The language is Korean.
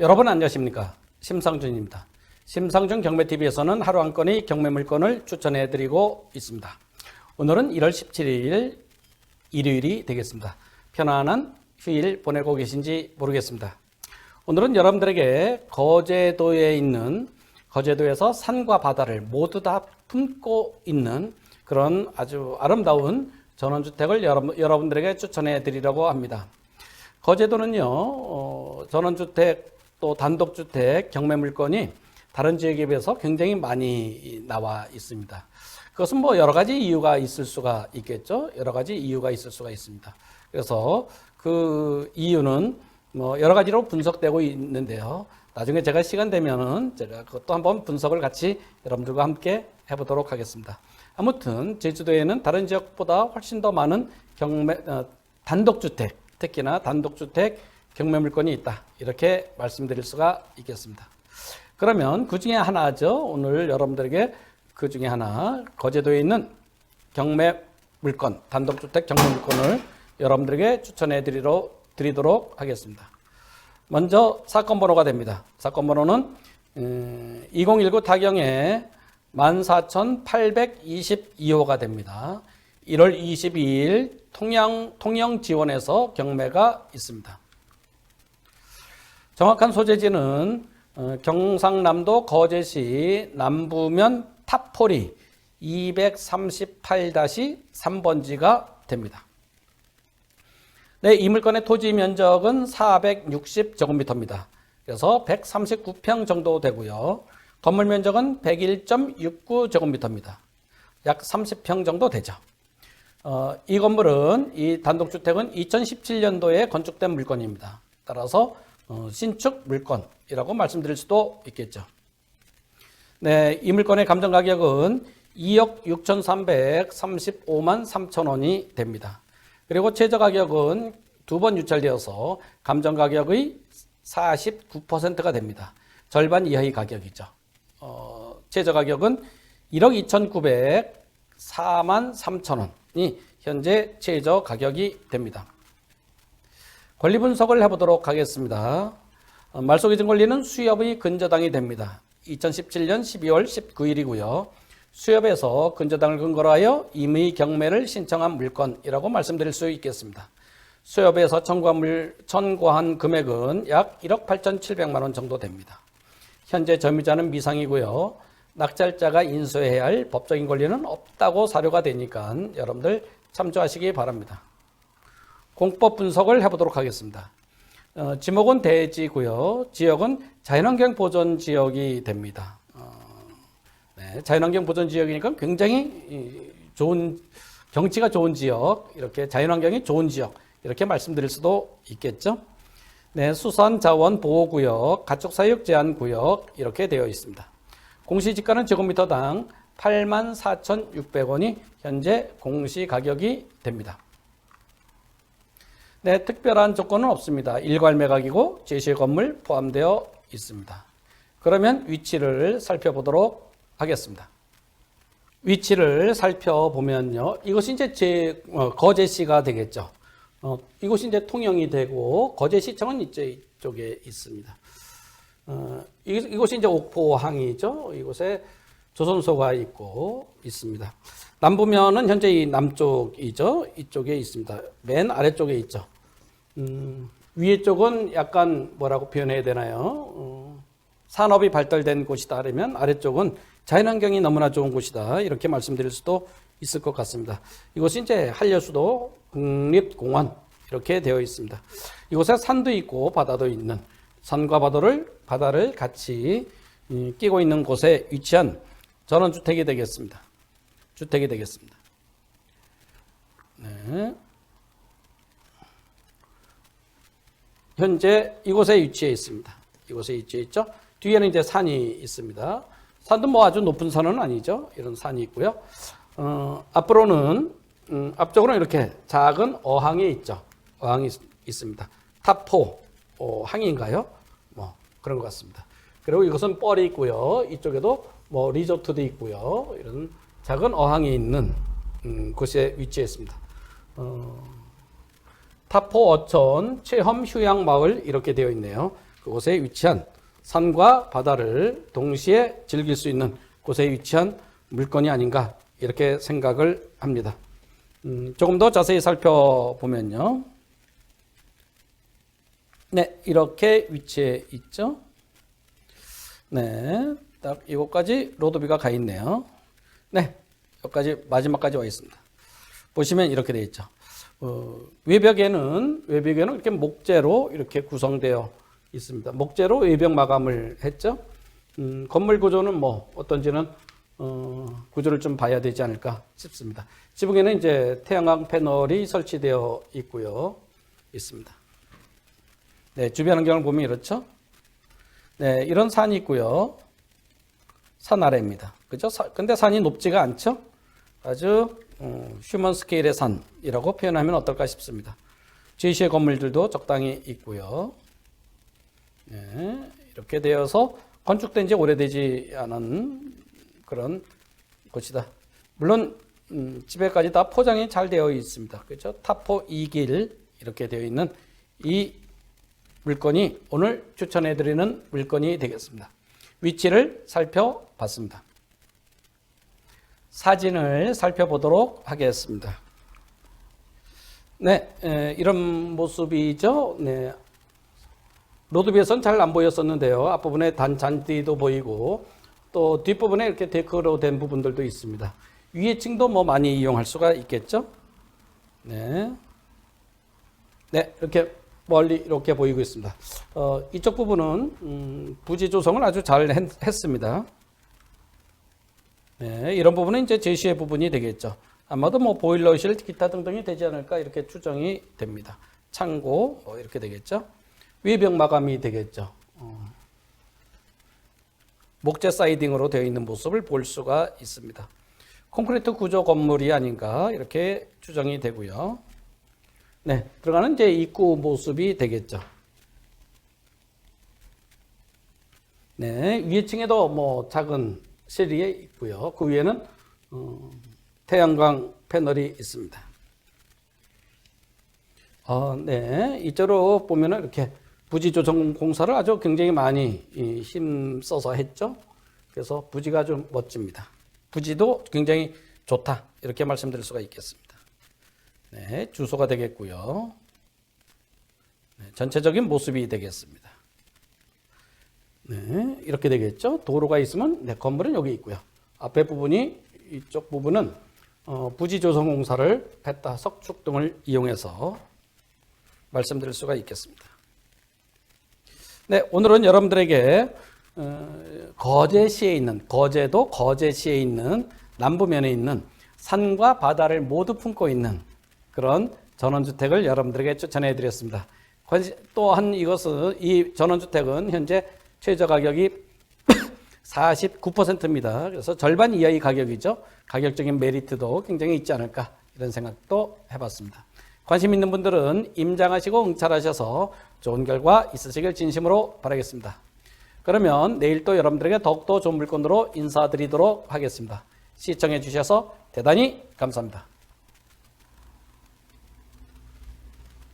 여러분 안녕하십니까? 심상준입니다. 심상준 경매TV에서는 하루 한 건의 경매 물건을 추천해 드리고 있습니다. 오늘은 1월 17일 일요일이 되겠습니다. 편안한 휴일 보내고 계신지 모르겠습니다. 오늘은 여러분들에게 거제도에 있는 거제도에서 산과 바다를 모두 다 품고 있는 그런 아주 아름다운 전원주택을 여러분, 여러분들에게 추천해 드리려고 합니다. 거제도는요, 어, 전원주택 또 단독주택 경매 물건이 다른 지역에 비해서 굉장히 많이 나와 있습니다. 그것은 뭐 여러 가지 이유가 있을 수가 있겠죠. 여러 가지 이유가 있을 수가 있습니다. 그래서 그 이유는 뭐 여러 가지로 분석되고 있는데요. 나중에 제가 시간 되면은 제가 그것도 한번 분석을 같이 여러분들과 함께 해보도록 하겠습니다. 아무튼 제주도에는 다른 지역보다 훨씬 더 많은 경매 어, 단독주택 특히나 단독주택 경매 물건이 있다 이렇게 말씀드릴 수가 있겠습니다. 그러면 그 중에 하나죠. 오늘 여러분들에게 그 중에 하나 거제도에 있는 경매 물건 단독주택 경매 물건을 여러분들에게 추천해 드리러 드리도록 하겠습니다. 먼저 사건 번호가 됩니다. 사건 번호는 2019 타경에 14,822호가 됩니다. 1월 22일 통영, 통영 지원에서 경매가 있습니다. 정확한 소재지는 어, 경상남도 거제시 남부면 탑포리 238-3번지가 됩니다. 네, 이 물건의 토지 면적은 460제곱미터입니다. 그래서 139평 정도 되고요. 건물 면적은 101.69제곱미터입니다. 약 30평 정도 되죠. 어, 이 건물은 이 단독주택은 2017년도에 건축된 물건입니다. 따라서 어, 신축 물건이라고 말씀드릴 수도 있겠죠. 네, 이 물건의 감정 가격은 2억 6,335만 3천 원이 됩니다. 그리고 최저 가격은 두 번 유찰되어서 감정 가격의 49%가 됩니다. 절반 이하의 가격이죠. 어, 최저 가격은 1억 2,904만 3천 원이 현재 최저 가격이 됩니다. 권리 분석을 해보도록 하겠습니다. 어, 말소기준 권리는 수협의 근저당이 됩니다. 2017년 12월 19일이고요. 수협에서 근저당을 근거로 하여 임의 경매를 신청한 물건이라고 말씀드릴 수 있겠습니다. 수협에서 청구한, 물, 청구한 금액은 약 1억 8,700만 원 정도 됩니다. 현재 점유자는 미상이고요. 낙찰자가 인수해야 할 법적인 권리는 없다고 사료가 되니까 여러분들 참조하시기 바랍니다. 공법 분석을 해보도록 하겠습니다. 어, 지목은 대지고요. 지역은 자연환경 보존 지역이 됩니다. 어, 네, 자연환경 보존 지역이니까 굉장히 좋은 경치가 좋은 지역, 이렇게 자연환경이 좋은 지역 이렇게 말씀드릴 수도 있겠죠. 네, 수산 자원 보호 구역, 가축 사육 제한 구역 이렇게 되어 있습니다. 공시지가는 제곱미터당 84,600원이 현재 공시 가격이 됩니다. 네, 특별한 조건은 없습니다. 일괄 매각이고 제시 건물 포함되어 있습니다. 그러면 위치를 살펴보도록 하겠습니다. 위치를 살펴보면요. 이것이 이제 제 어, 거제시가 되겠죠. 어, 이곳이 이제 통영이 되고 거제시청은 이제 이쪽에 있습니다. 어, 이, 이곳이 이제 옥포항이죠. 이곳에 조선소가 있고 있습니다. 남부면은 현재 이 남쪽이죠. 이쪽에 있습니다. 맨 아래쪽에 있죠. 음, 위에 쪽은 약간 뭐라고 표현해야 되나요? 어, 산업이 발달된 곳이다 하면 아래쪽은 자연환경이 너무나 좋은 곳이다. 이렇게 말씀드릴 수도 있을 것 같습니다. 이곳이 이제 한려수도 국립공원 이렇게 되어 있습니다. 이곳에 산도 있고 바다도 있는 산과 바다를 바다를 같이 음, 끼고 있는 곳에 위치한 전원주택이 되겠습니다. 주택이 되겠습니다. 네. 현재 이곳에 위치해 있습니다. 이곳에 위치해 있죠. 뒤에는 이제 산이 있습니다. 산도 뭐 아주 높은 산은 아니죠. 이런 산이 있고요. 어, 앞으로는 음, 앞쪽으로 이렇게 작은 어항이 있죠. 어항이 있, 있습니다. 타포 어, 항인가요? 뭐 그런 것 같습니다. 그리고 이것은 뻘이 있고요. 이쪽에도 뭐 리조트도 있고요. 이런 작은 어항이 있는 음, 곳에 위치했습니다. 어, 타포 어촌 체험 휴양 마을 이렇게 되어 있네요. 그곳에 위치한 산과 바다를 동시에 즐길 수 있는 곳에 위치한 물건이 아닌가 이렇게 생각을 합니다. 음, 조금 더 자세히 살펴보면요. 네, 이렇게 위치해 있죠. 네, 딱 이곳까지 로드비가 가 있네요. 네, 여기까지 마지막까지 와 있습니다. 보시면 이렇게 되어 있죠. 어, 외벽에는 외벽에는 이렇게 목재로 이렇게 구성되어 있습니다. 목재로 외벽 마감을 했죠. 음, 건물 구조는 뭐 어떤지는 어, 구조를 좀 봐야 되지 않을까 싶습니다. 지붕에는 이제 태양광 패널이 설치되어 있고요, 있습니다. 네, 주변 환경을 보면 이렇죠. 네, 이런 산이 있고요. 산 아래입니다. 그죠? 사- 근데 산이 높지가 않죠? 아주 어, 휴먼 스케일의 산이라고 표현하면 어떨까 싶습니다. 제시의 건물들도 적당히 있고요. 네, 이렇게 되어서 건축된 지 오래되지 않은 그런 곳이다. 물론 음, 집에까지 다 포장이 잘 되어 있습니다. 그렇죠? 타포 2길 이렇게 되어 있는 이 물건이 오늘 추천해 드리는 물건이 되겠습니다. 위치를 살펴봤습니다. 사진을 살펴보도록 하겠습니다. 네, 에, 이런 모습이죠. 네. 로드비에서는 잘안 보였었는데요. 앞부분에 단 잔디도 보이고 또 뒷부분에 이렇게 데크로 된 부분들도 있습니다. 위에 층도 뭐 많이 이용할 수가 있겠죠. 네. 네, 이렇게 멀리 이렇게 보이고 있습니다. 어, 이쪽 부분은 음, 부지 조성을 아주 잘 했, 했습니다. 네, 이런 부분은 이제 제시의 부분이 되겠죠. 아마도 뭐 보일러실, 기타 등등이 되지 않을까 이렇게 추정이 됩니다. 창고 어, 이렇게 되겠죠. 외벽 마감이 되겠죠. 어, 목재 사이딩으로 되어 있는 모습을 볼 수가 있습니다. 콘크리트 구조 건물이 아닌가 이렇게 추정이 되고요. 네, 들어가는 이제 입구 모습이 되겠죠. 네, 위에 층에도 뭐 작은 실이 있고요. 그 위에는 어, 태양광 패널이 있습니다. 어, 네, 이쪽으로 보면은 이렇게 부지 조성 공사를 아주 굉장히 많이 이, 힘써서 했죠. 그래서 부지가 좀 멋집니다. 부지도 굉장히 좋다 이렇게 말씀드릴 수가 있겠습니다. 네, 주소가 되겠고요. 네, 전체적인 모습이 되겠습니다. 네, 이렇게 되겠죠. 도로가 있으면 네, 건물은 여기 있고요. 앞에 부분이 이쪽 부분은 어, 부지 조성 공사를 뺐다 석축 등을 이용해서 말씀드릴 수가 있겠습니다. 네, 오늘은 여러분들에게 어, 거제시에 있는 거제도 거제시에 있는 남부면에 있는 산과 바다를 모두 품고 있는 그런 전원주택을 여러분들에게 추천해 드렸습니다. 또한 이것은 이 전원주택은 현재 최저 가격이 49%입니다. 그래서 절반 이하의 가격이죠. 가격적인 메리트도 굉장히 있지 않을까 이런 생각도 해봤습니다. 관심 있는 분들은 임장하시고 응찰하셔서 좋은 결과 있으시길 진심으로 바라겠습니다. 그러면 내일 또 여러분들에게 더욱더 좋은 물건으로 인사드리도록 하겠습니다. 시청해 주셔서 대단히 감사합니다.